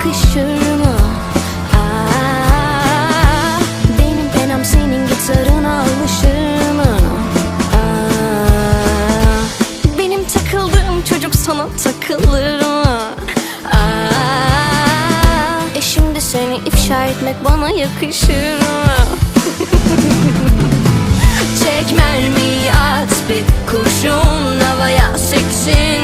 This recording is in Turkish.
yakışır mı? Aa, benim penam senin gitarına alışır mı? Aa, benim takıldığım çocuk sana takılır mı? Aa, e şimdi seni ifşa etmek bana yakışır mı? Çek mermi at bir kurşun havaya seksin